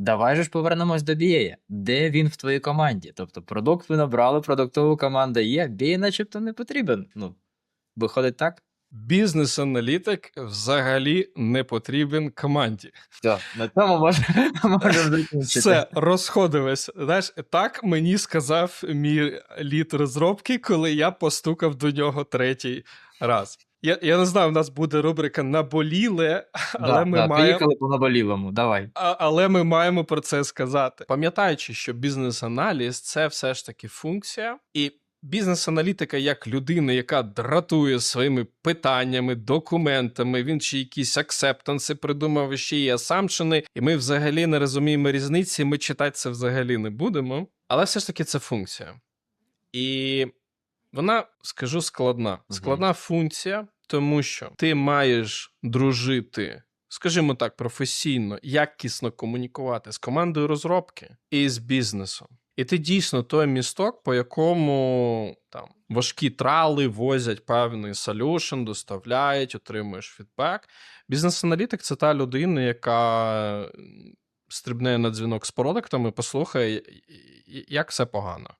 Давай же ж повернемось до BA. Де він в твоїй команді? Тобто продукт ви набрали, продуктова команда є, BA начебто не потрібен. Ну, виходить так? Бізнес-аналітик взагалі не потрібен команді. Все, на цьому можемо закінчити. Все, розходилось. Знаєш, так мені сказав мій лід розробки, коли я постукав до нього третій раз. Я, я не знаю, у нас буде рубрика наболіле, але Да, ми да, маємо. Поїхали по наболілому, давай. А, але ми маємо про це сказати. Пам'ятаючи, що бізнес-аналіз це все ж таки функція, і бізнес-аналітика як людина, яка дратує своїми питаннями, документами, він ще якісь аксептанси придумав, ще і асампшени, і ми взагалі не розуміємо різниці, ми читати це взагалі не будемо. Але все ж таки це функція. І вона, скажу, складна. Складна функція, тому що ти маєш дружити скажімо так, професійно, якісно комунікувати з командою розробки і з бізнесом. І ти дійсно той місток, по якому там важкі трали возять певний солюшн, доставляють, отримуєш фідбек. Бізнес-аналітик це та людина, яка стрибне на дзвінок з продуктами, послухає, як все погано.